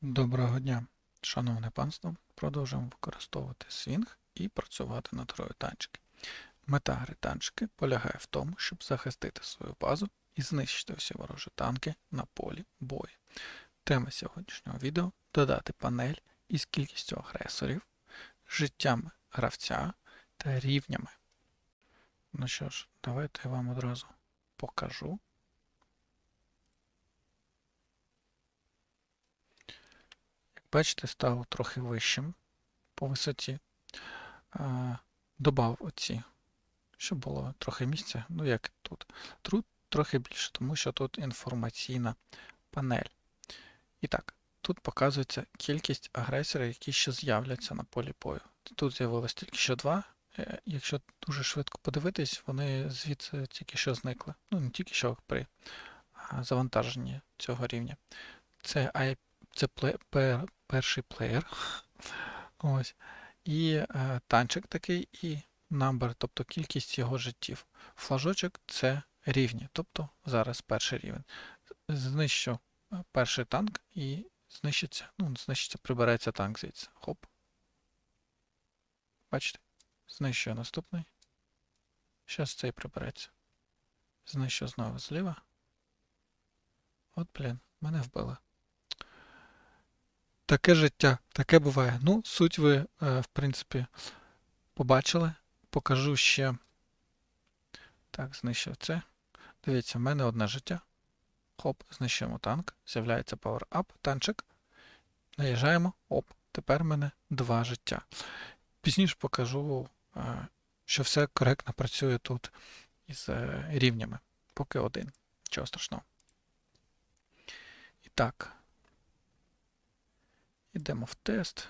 Доброго дня, шановне панство. Продовжуємо використовувати свінг і працювати над грою танчики. Мета гри танчики полягає в тому, щоб захистити свою базу і знищити всі ворожі танки на полі бою. Тема сьогоднішнього відео додати панель із кількістю агресорів, життями гравця та рівнями. Ну що ж, давайте я вам одразу покажу. Бачите, став трохи вищим по висоті. Добав оці, щоб було трохи місця, ну як тут. Тут трохи більше, тому що тут інформаційна панель. І так, тут показується кількість агресорів, які ще з'являться на полі бою. Тут з'явилось тільки що два. Е, Якщо дуже швидко подивитись, вони звідси тільки що зникли. Ну, не тільки що при завантаженні цього рівня. Це, це пле, пер, перший плеєр. Ось. І е, танчик такий, і number, тобто кількість його життів. Флажочок це рівні, тобто зараз перший рівень. Знищу е, перший танк і знищиться, ну, знищиться, прибереться танк звідси. Хоп. Бачите? Знищую наступний. Зараз цей прибереться. Знищу знову зліва. От, блін, мене вбили. Таке життя, таке буває. Ну, суть ви, е, в принципі, побачили. Покажу ще. Так, знищив це. Дивіться, в мене одне життя. Хоп, знищуємо танк. З'являється Power Up, танчик. Наїжджаємо. Оп, тепер в мене два життя. Пізніше покажу, е, що все коректно працює тут із е, рівнями. Поки один. Нічого страшного. І так. Йдемо в тест.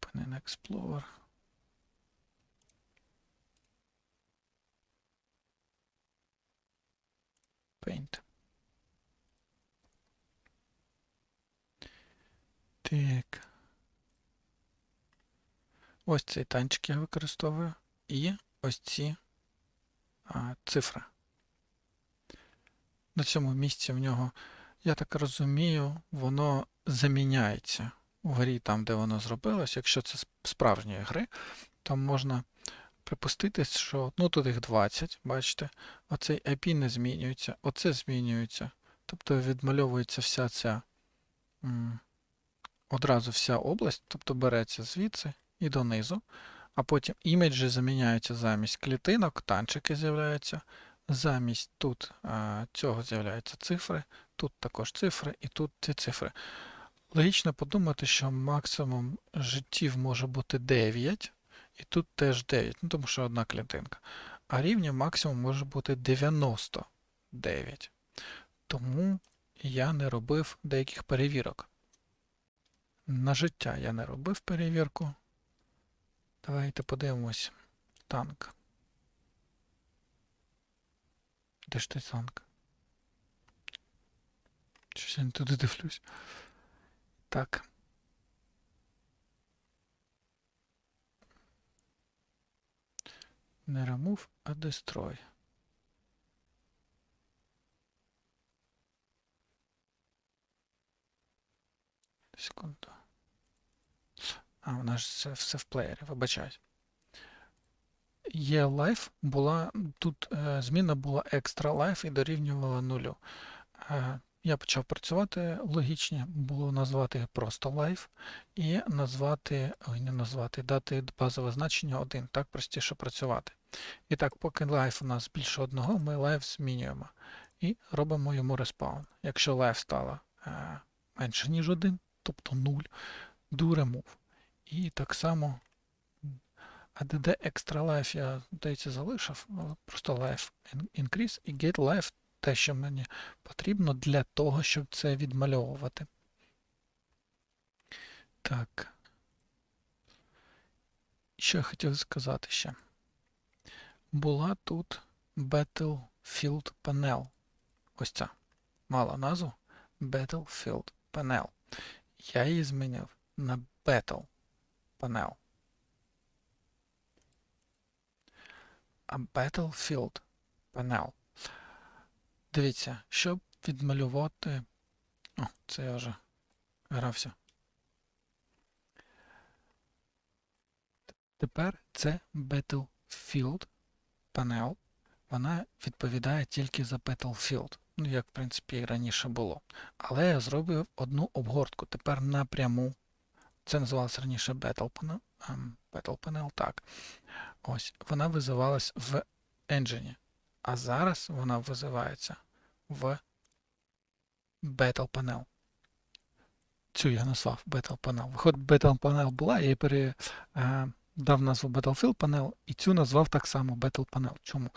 Open in Explorer. Paint. Так. Ось цей танчик я використовую. І ось ці а, цифри. На цьому місці в нього я так розумію, воно заміняється у грі там, де воно зробилось. Якщо це справжньої гри, то можна припустити, що ну тут їх 20, бачите, оцей IP не змінюється, оце змінюється. Тобто відмальовується вся ця одразу вся область, тобто береться звідси і донизу, а потім іміджі заміняються замість клітинок, танчики з'являються. Замість тут а, цього з'являються цифри, тут також цифри і тут ці цифри. Логічно подумати, що максимум життів може бути 9, і тут теж 9, ну тому що одна клітинка. А рівня максимум може бути 99. Тому я не робив деяких перевірок. На життя я не робив перевірку. Давайте подивимось. Танк. Де ж той танк? Щось я не туди дивлюсь. Так. Не remove, а destroy. Секунду. А, у нас все, все в плеєрі, вибачаюсь. Є life була, тут е, зміна була extra life і дорівнювала нулю. Е, я почав працювати логічні, було назвати просто life і назвати, ой, не назвати, дати базове значення 1. Так простіше працювати. І так, поки life у нас більше одного, ми life змінюємо і робимо йому респаун. Якщо life стало е, менше, ніж 1, тобто 0, do remove. І так само ADD Extra Life я, здається, залишив, просто Life Increase і Get Life те, що мені потрібно для того, щоб це відмальовувати. Так. Що я хотів сказати ще? Була тут Battlefield Panel. Ось ця. Мала назву Battlefield Panel. Я її змінив на Battle Panel. А Battlefield Panel. Дивіться, щоб відмалювати. О, це я вже грався. Тепер це Battlefield панел. Вона відповідає тільки за Battlefield. Ну, як, в принципі, і раніше було. Але я зробив одну обгортку. Тепер напряму. Це називалося раніше Battle Panel. ем, Battle Panel, так. Ось. Вона визивалась в Engine. А зараз вона визивається в Battle Panel. Цю я назвав Battle Panel. Виходить, Battle Panel була, я їй пере, е, дав назву Battlefield Panel і цю назвав так само Battle Panel. Чому?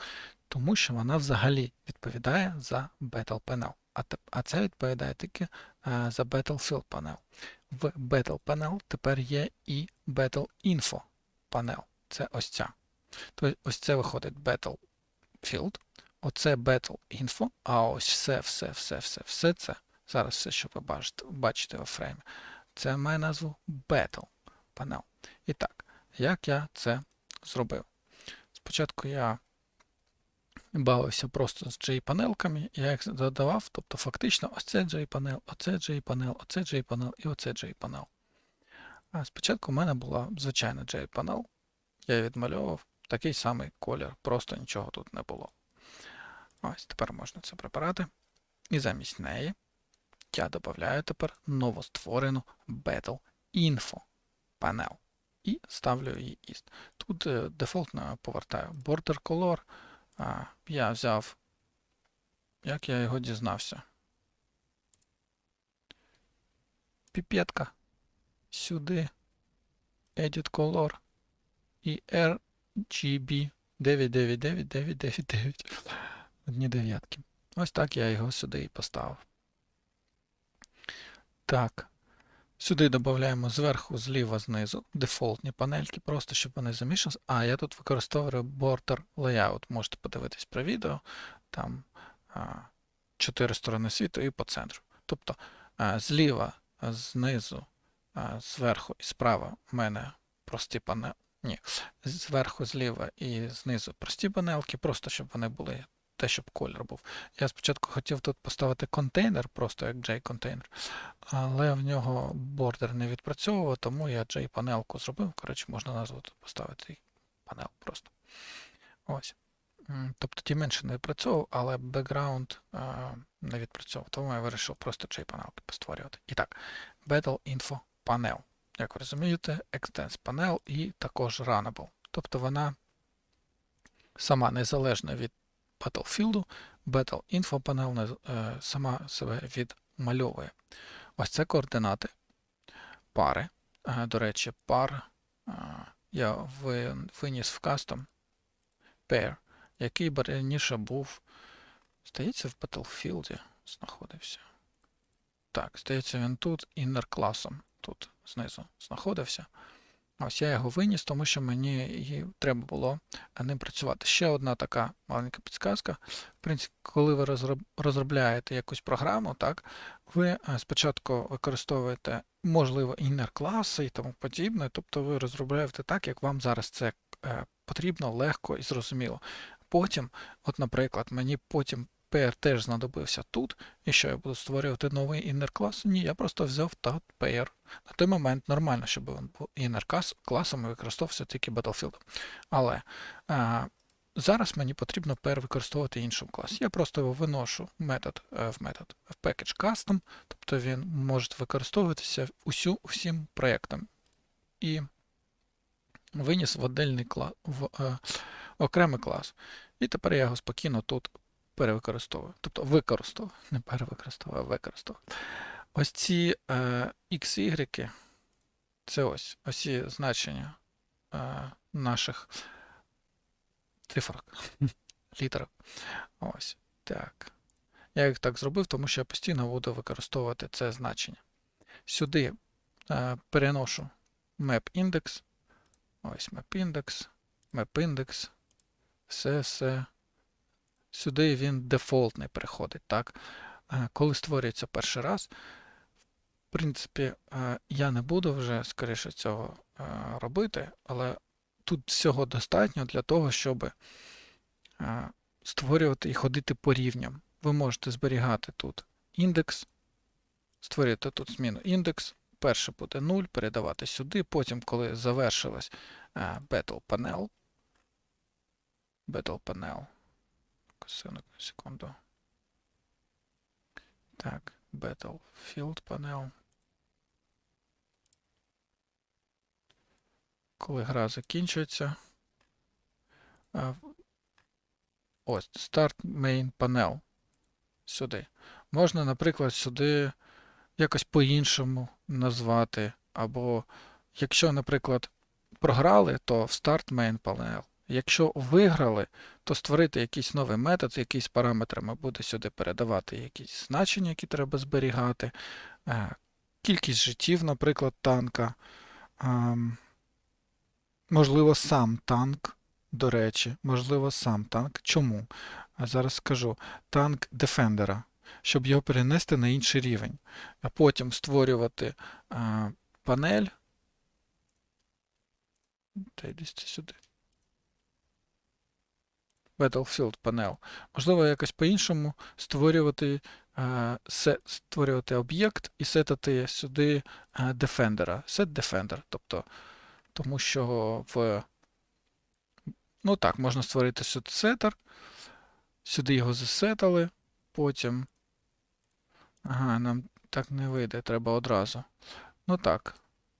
Тому що вона взагалі відповідає за Battle Panel. А, а це відповідає тільки е, за Battlefield Panel. В Battle Panel тепер є і Battle Info Panel. Це ось ця. Тобто ось це виходить Battlefield, оце Battle Info, а ось все, все, все, все, все це. Зараз все, що ви бачите, бачите у фреймі, це має назву Battle Panel. І так, як я це зробив? Спочатку я бавився просто з J-панелками, я їх додавав, тобто фактично ось це J-панел, оце J-панел, оце J-панел і оце J-панел. А спочатку в мене була звичайна J-панел, я відмальовував такий самий колір, просто нічого тут не було. Ось тепер можна це прибирати. І замість неї я додаю тепер новостворену Battle Info панел і ставлю її іст. Тут е, дефолтно повертаю Border Color. А, я взяв, як я його дізнався. Піпетка. Сюди. Edit Color і RGB 999999. Одні дев'ятки. Ось так я його сюди і поставив. Так. Сюди додаємо зверху, зліва, знизу дефолтні панельки, просто щоб вони замішалися. А, я тут використовую Border Layout. Можете подивитись про відео. Там чотири сторони світу і по центру. Тобто а, зліва, знизу, а, зверху і справа в мене прості. Ні, зверху, зліва і знизу прості панелки, просто щоб вони були те, щоб колір був. Я спочатку хотів тут поставити контейнер, просто як J-контейнер, але в нього бордер не відпрацьовував, тому я J-панелку зробив. Коротше, можна назву тут поставити панел просто. Ось. Тобто ті менше не відпрацьовував, але бекграунд не відпрацьовував, тому я вирішив просто J-панелки постворювати. І так, Battle Info Panel. Як ви розумієте, Extends Panel і також Runnable. Тобто вона сама незалежна від Battlefield, Battle Info Panel е, сама себе відмальовує. Ось це координати пари. Е, До речі, пар е, я ви- виніс в кастом pair, який раніше був, здається, в Battlefield знаходився. Так, здається, він тут іннер класом тут знизу знаходився. Ось я його виніс, тому що мені її треба було е, ним працювати. Ще одна така маленька підсказка. В принципі, коли ви розробляєте якусь програму, так, ви е, спочатку використовуєте, можливо, іннер класи і тому подібне, тобто ви розробляєте так, як вам зараз це е, потрібно, легко і зрозуміло. Потім, от, наприклад, мені потім pair теж знадобився тут, і що я буду створювати новий іннер клас? Ні, я просто взяв та pair. На той момент нормально, щоб він був іннер класом і використовувався тільки Battlefield. Але а, зараз мені потрібно перевикористовувати інший клас. Я просто його виношу метод, е, в метод в package custom, тобто він може використовуватися усю, усім проєктом. І виніс в в е, окремий клас. І тепер я його спокійно тут перевикористовую. Тобто використовую, не перевикористовую, а використовую. Ось ці е, X, Y, це ось осі значення е, наших цифрок, літерок. Ось так. Я їх так зробив, тому що я постійно буду використовувати це значення. Сюди е, переношу map-index. Ось map-index, map-index, все, все. Сюди він дефолтний переходить. так? Е, Коли створюється перший раз, в принципі, е, я не буду вже, скоріше цього е, робити, але тут всього достатньо для того, щоб створювати і ходити по рівням. Ви можете зберігати тут індекс створюєте тут зміну індекс. Перше буде 0, передавати сюди. Потім, коли завершилась е, Battle Panel. Battle Panel. Секунду. Так, Battlefield Panel. Коли гра закінчується. Ось, Start Main Panel. Сюди. Можна, наприклад, сюди якось по-іншому назвати. Або, якщо, наприклад, програли, то в Start Main Panel. Якщо виграли, то створити якийсь новий метод, якийсь параметрами буде сюди передавати якісь значення, які треба зберігати. Е, Кількість життів, наприклад, танка. Ем, Можливо, сам танк, до речі, можливо, сам танк. Чому? Зараз скажу. Танк Defender, щоб його перенести на інший рівень, а потім створювати панель. Та йди сюди. Battlefield Panel. Можливо, якось по-іншому створювати, а, створювати об'єкт і сетати сюди а, Defender. Set Defender. Тобто тому що в. Ну так, можна створити сюди сетер. Сюди його засетали. Потім. Ага, нам так не вийде, треба одразу. Ну так.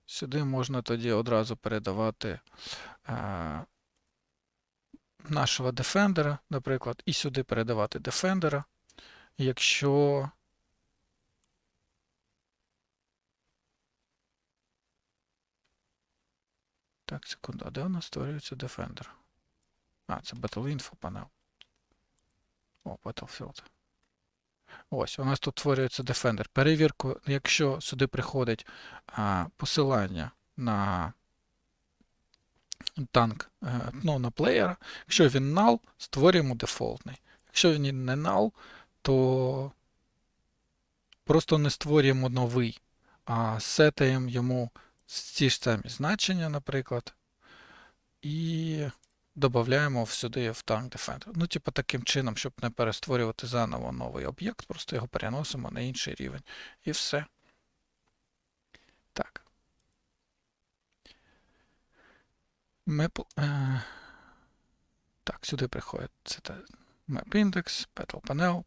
Сюди можна тоді одразу передавати а, нашого Defender, наприклад, і сюди передавати Defender. Якщо Так, секунду, а де у нас створюється Defender? А, це Battle Info панел. О, Battlefield. Ось, у нас тут створюється Defender. Перевірку, якщо сюди приходить а, посилання на танк, е, ну, на плеєра, якщо він null, створюємо дефолтний. Якщо він не null, то просто не створюємо новий, а сетаємо йому ці ж самі значення, наприклад, і додаємо сюди в Tank Defender. Ну, типу, таким чином, щоб не перестворювати заново новий об'єкт, просто його переносимо на інший рівень. І все. Так. Map, е, так, сюди приходить це Map Index, Battle Panel.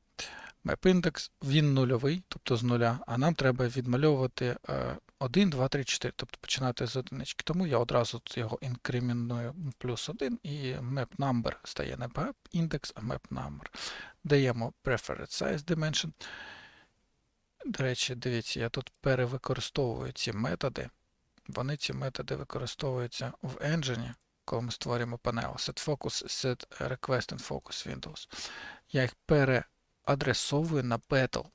Він нульовий, тобто з нуля, а нам треба відмальовувати е, 1, 2, 3, 4, тобто починати з одинички. Тому я одразу його інкреміную плюс 1 і map number стає не map index, а map number. Даємо preferred size dimension. До речі, дивіться, я тут перевикористовую ці методи. Вони ці методи використовуються в engine, коли ми створюємо панел setFocus, setRequest and Focus Windows. Я їх переадресовую на Battle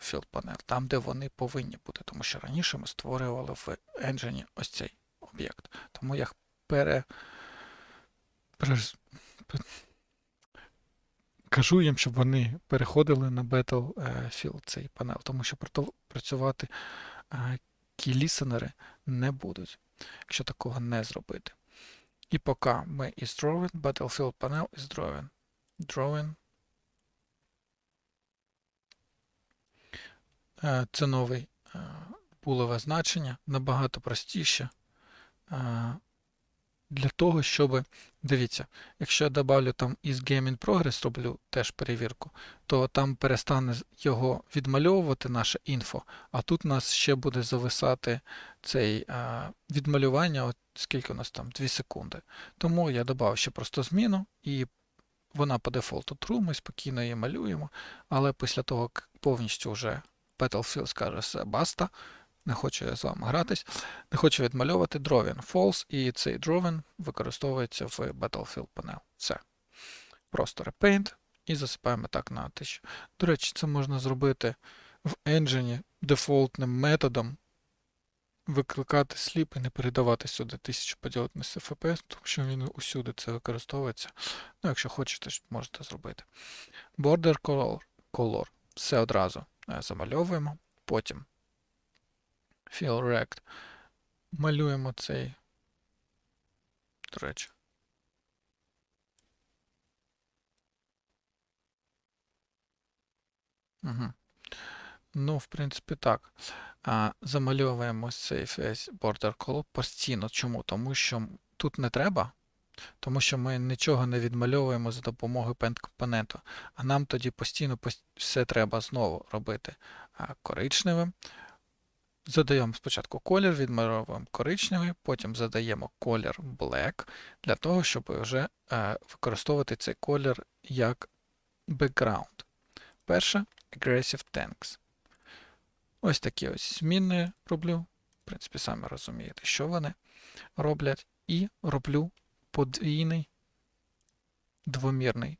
Field Panel, там, де вони повинні бути, тому що раніше ми створювали в Engine ось цей об'єкт. Тому я їх пере... пере... Кажу їм, щоб вони переходили на Battlefield цей панел, тому що працювати кій-лісенери не будуть, якщо такого не зробити. І поки ми is drawing, Battlefield Panel is drawing. Drawing Е, це новий булове значення, набагато простіше. Е, для того, щоб, дивіться, якщо я добавлю там із Game in Progress, роблю теж перевірку, то там перестане його відмальовувати наше інфо, а тут у нас ще буде зависати цей а, відмалювання, от скільки у нас там 2 секунди. Тому я додав ще просто зміну, і вона по дефолту true, ми спокійно її малюємо, але після того, як повністю вже Battlefield скаже все, баста. Не хочу я з вами гратись. Не хочу відмальовувати drawing false, і цей drawing використовується в Battlefield Panel. Все. Просто repaint і засипаємо так на 1000. До речі, це можна зробити в engine дефолтним методом. Викликати сліп і не передавати сюди 1000 поділити на FPS, тому що він усюди це використовується. Ну, якщо хочете, можете зробити. Border color. color. Все одразу. Е, замальовуємо. Потім Fill Rect. Малюємо цей, речі. Угу. Ну, в принципі, так. А, замальовуємо цей весь border color постійно. Чому? Тому що тут не треба, тому що ми нічого не відмальовуємо за допомогою paint компоненту. А нам тоді постійно пос- все треба знову робити коричневим. Задаємо спочатку колір, відмальовуємо коричневий, потім задаємо колір black для того, щоб вже е, використовувати цей колір як background. Перше Aggressive Tanks. Ось такі ось зміни роблю. В принципі, самі розумієте, що вони роблять. І роблю подвійний двомірний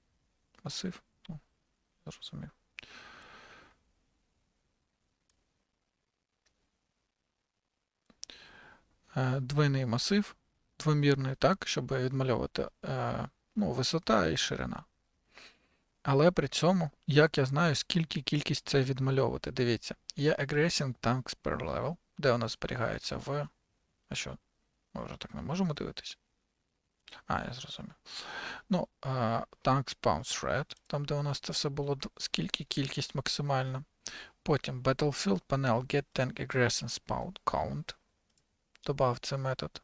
масив. Ну, зрозумів. Двойний масив, двомірний, так, щоб відмальовувати е, ну, висота і ширина. Але при цьому, як я знаю, скільки кількість це відмальовувати. Дивіться, є aggressing tanks per level, де у нас зберігається в. А що? Ми вже так не можемо дивитися. А, я зрозумів. Ну, tanks bounce rate, там, де у нас це все було, скільки кількість максимальна. Потім battlefield panel get tank aggression spawn count. Добав цей метод.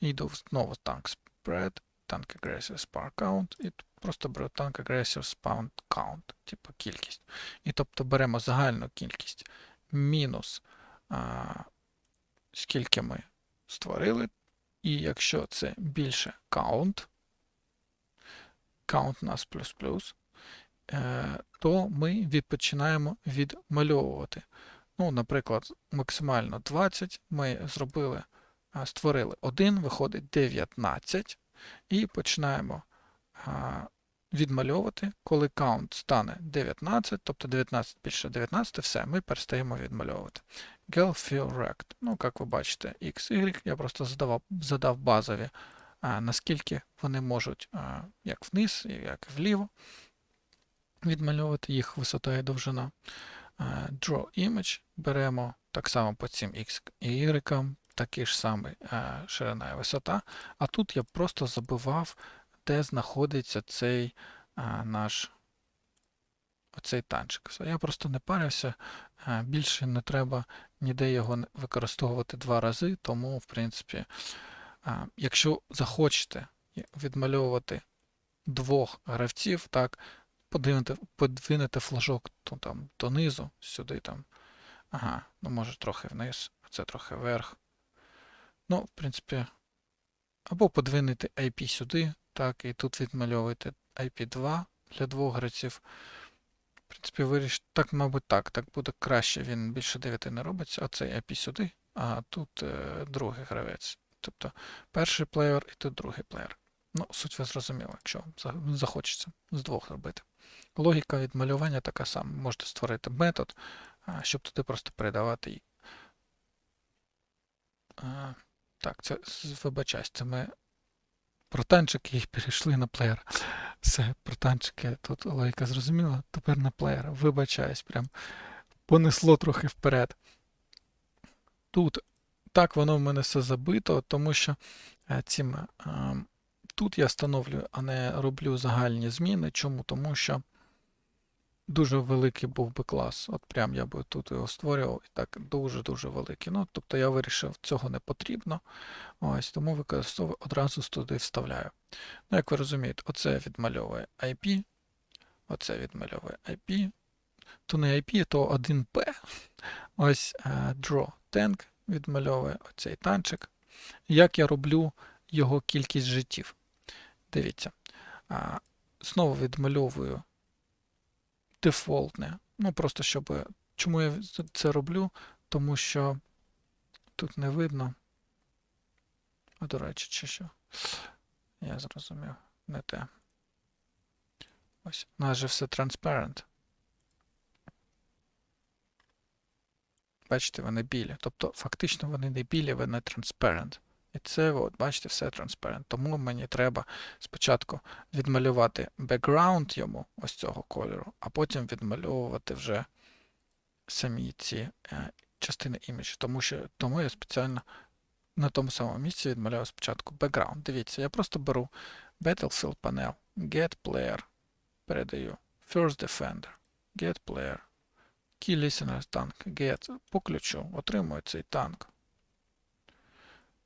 Йду знову tank spread, tank aggressive spark count, і просто беру tank aggressive spawn count, типу кількість. І тобто беремо загальну кількість мінус а, скільки ми створили. І якщо це більше count, count нас плюс-плюс, е, то ми відпочинаємо відмальовувати. Ну, наприклад, максимально 20 ми зробили, створили 1, виходить 19, і починаємо відмальовувати. Коли count стане 19, тобто 19 більше 19, все, ми перестаємо відмальовувати. Rect. Ну, як ви бачите, X, Y, я просто задавав, задав базові, наскільки вони можуть як вниз, як вліво відмальовувати їх висота і довжина. А, Draw image беремо так само по цим X і Y, такий ж самий ширина і висота. А тут я просто забивав, де знаходиться цей наш оцей танчик. Я просто не парився, більше не треба ніде його використовувати два рази, тому, в принципі, якщо захочете відмальовувати двох гравців, так, подвинете, подвинете флажок то, там, донизу, сюди там. Ага, ну може трохи вниз, це трохи вверх. Ну, в принципі, або подвинете IP сюди, так, і тут відмальовуєте IP2 для двох гравців. В принципі, виріш... так, мабуть, так. Так буде краще. Він більше 9 не робиться, а цей IP сюди, а тут е, другий гравець. Тобто перший плеєр і тут другий плеєр. Ну, суть ви зрозуміли, якщо захочеться з двох робити. Логіка відмалювання така сама. Можете створити метод, щоб туди просто передавати. А, Так, це вибачаюсь, це ми про танчики і перейшли на плеєр. Все, про танчики тут логіка зрозуміла. Тепер на плеєр. Вибачаюсь, прям понесло трохи вперед. Тут так воно в мене все забито, тому що е, цим, тут я встановлюю, а не роблю загальні зміни. Чому? Тому що дуже великий був би клас. От прям я би тут його створював і так дуже-дуже великий. Ну, тобто я вирішив, цього не потрібно. Ось, тому використовую одразу туди вставляю. Ну, як ви розумієте, оце відмальовує IP, оце відмальовує IP. То не IP, то 1P. Ось е, draw tank відмальовує оцей танчик. Як я роблю його кількість життів? Дивіться. Знову відмальовую дефолтне. Ну, просто щоб. Чому я це роблю? Тому що тут не видно. А, до речі, чи що? Я зрозумів. Не те. Ось. У нас же все transparent. Бачите, вони білі. Тобто, фактично вони не білі, вони transparent. І це, от, бачите, все transparent. Тому мені треба спочатку відмалювати background йому ось цього кольору, а потім відмальовувати вже самі ці е, частини іміджу. Тому, тому я спеціально на тому самому місці відмалював спочатку background. Дивіться, я просто беру Battlefield Panel, Get Player, передаю First Defender, Get Player, Key listener танк get по ключу отримую цей танк.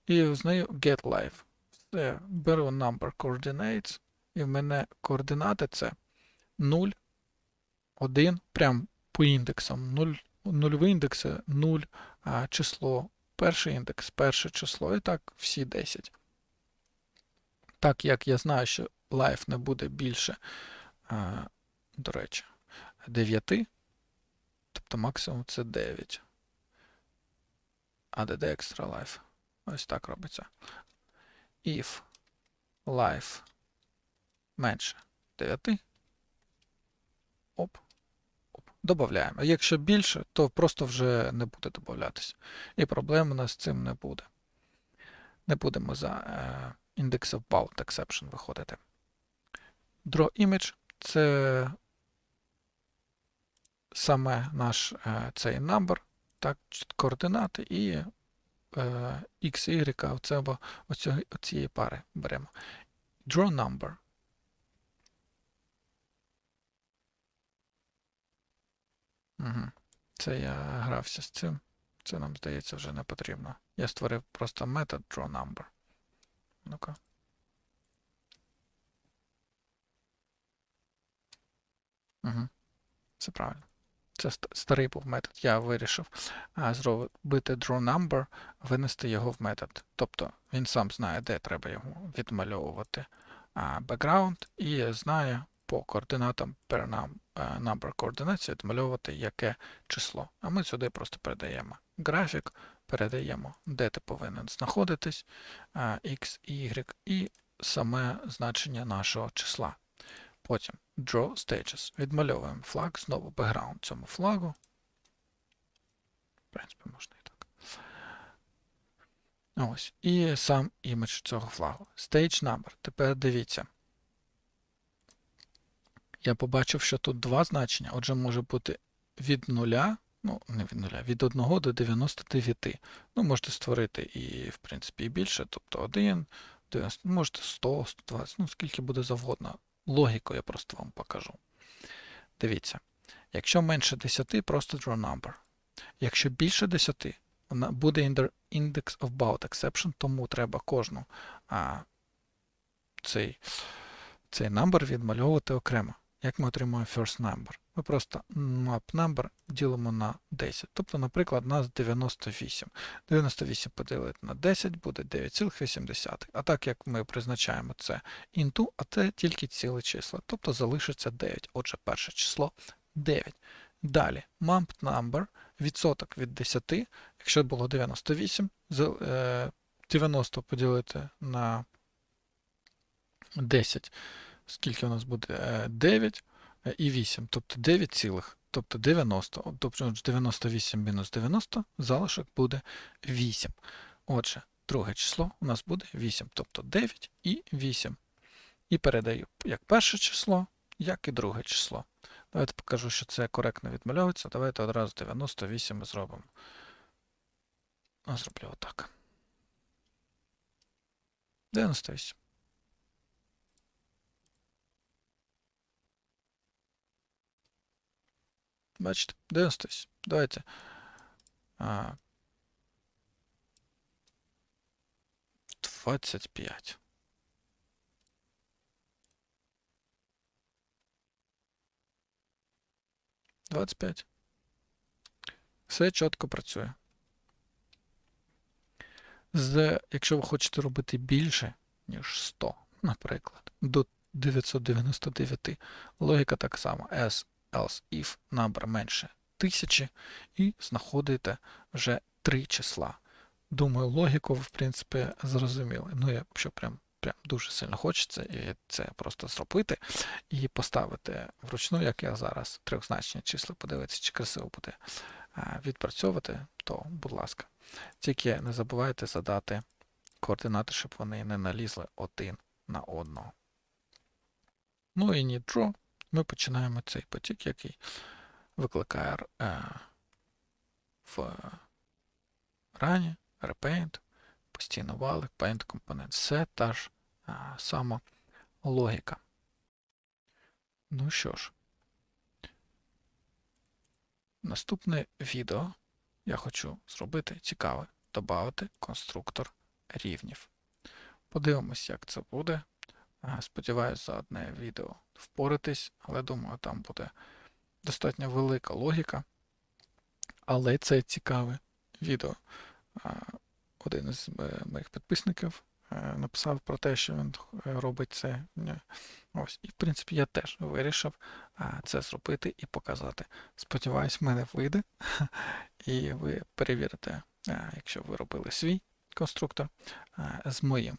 І взнаю get live. Все, беру number coordinates, і в мене координати це 0, 1, прям по індексам. 0, нульовий індекс 0, а число, перший індекс, перше число, і так всі 10. Так як я знаю, що live не буде більше, а, до речі, 9, тобто максимум це 9. ADD extra life. Ось так робиться. If life менше 9. Оп. Оп. Добавляємо. А якщо більше, то просто вже не буде додатися. І проблем у нас з цим не буде. Не будемо за е, index of bound exception виходити. Draw image це саме наш е, цей number, так, координати і е, x, y, оце, або оцієї пари беремо. Draw number. Угу. Це я грався з цим. Це нам здається вже не потрібно. Я створив просто метод drawNumber. Ну-ка. Угу. Це правильно. Це старий був метод. Я вирішив зробити drawNumber, винести його в метод. Тобто він сам знає, де треба йому відмальовувати background і знає по координатам per number coordinates відмальовувати яке число. А ми сюди просто передаємо графік, передаємо, де ти повинен знаходитись, x, y і саме значення нашого числа. Потім Draw Stages. Відмальовуємо флаг, знову background цьому флагу. В принципі, можна і так. Ось. І сам імідж цього флагу. Stage number. Тепер дивіться. Я побачив, що тут два значення. Отже, може бути від 0, ну, не від 0, від 1 до 99. Ну, можете створити і, в принципі, і більше, тобто 1, 90, можете 100, 120, ну, скільки буде завгодно. Логіку я просто вам покажу. Дивіться, якщо менше 10, просто draw number. Якщо більше 10, вона буде in index of bout exception, тому треба кожну а, цей, цей number відмальовувати окремо. Як ми отримуємо first number? Ми просто map number ділимо на 10. Тобто, наприклад, у нас 98. 98 поділити на 10 буде 9,8. А так як ми призначаємо це into, а це тільки ціле числа. Тобто залишиться 9. Отже, перше число 9. Далі, map number, відсоток від 10. Якщо було 98, 90 поділити на 10. Скільки у нас буде? 9 і 8, тобто 9 цілих, тобто 90. Тобто 98 мінус 90, залишок буде 8. Отже, друге число у нас буде 8, тобто 9 і 8. І передаю як перше число, як і друге число. Давайте покажу, що це коректно відмальовується. Давайте одразу 98 зробимо. Зроблю отак. 98. Бачите, 98. Давайте. А, 25. Двадцять п'ять. Все чітко працює. З, Якщо ви хочете робити більше, ніж 100, наприклад, до 999, логіка так само. S else if number менше 1000 і знаходите вже три числа. Думаю, логіку ви, в принципі, зрозуміли. Ну, якщо прям прям дуже сильно хочеться і це просто зробити і поставити вручну, як я зараз, трьохзначні числа, подивитися, чи красиво буде відпрацьовувати, то, будь ласка. Тільки не забувайте задати координати, щоб вони не налізли один на одного. Ну і draw ми починаємо цей потік, який викликає е, в рані, repaint, постійно валик, paint компонент. Все та ж е, сама логіка. Ну що ж, наступне відео я хочу зробити цікаве, додати конструктор рівнів. Подивимось, як це буде. А, Сподіваюсь, за одне відео впоратись, але думаю, там буде достатньо велика логіка. Але це цікаве відео. Один із е, моїх підписників е, написав про те, що він е, робить це. Ось. І в принципі я теж вирішив це зробити і показати. Сподіваюсь, в мене вийде. І ви перевірите, якщо ви робили свій конструктор з моїм.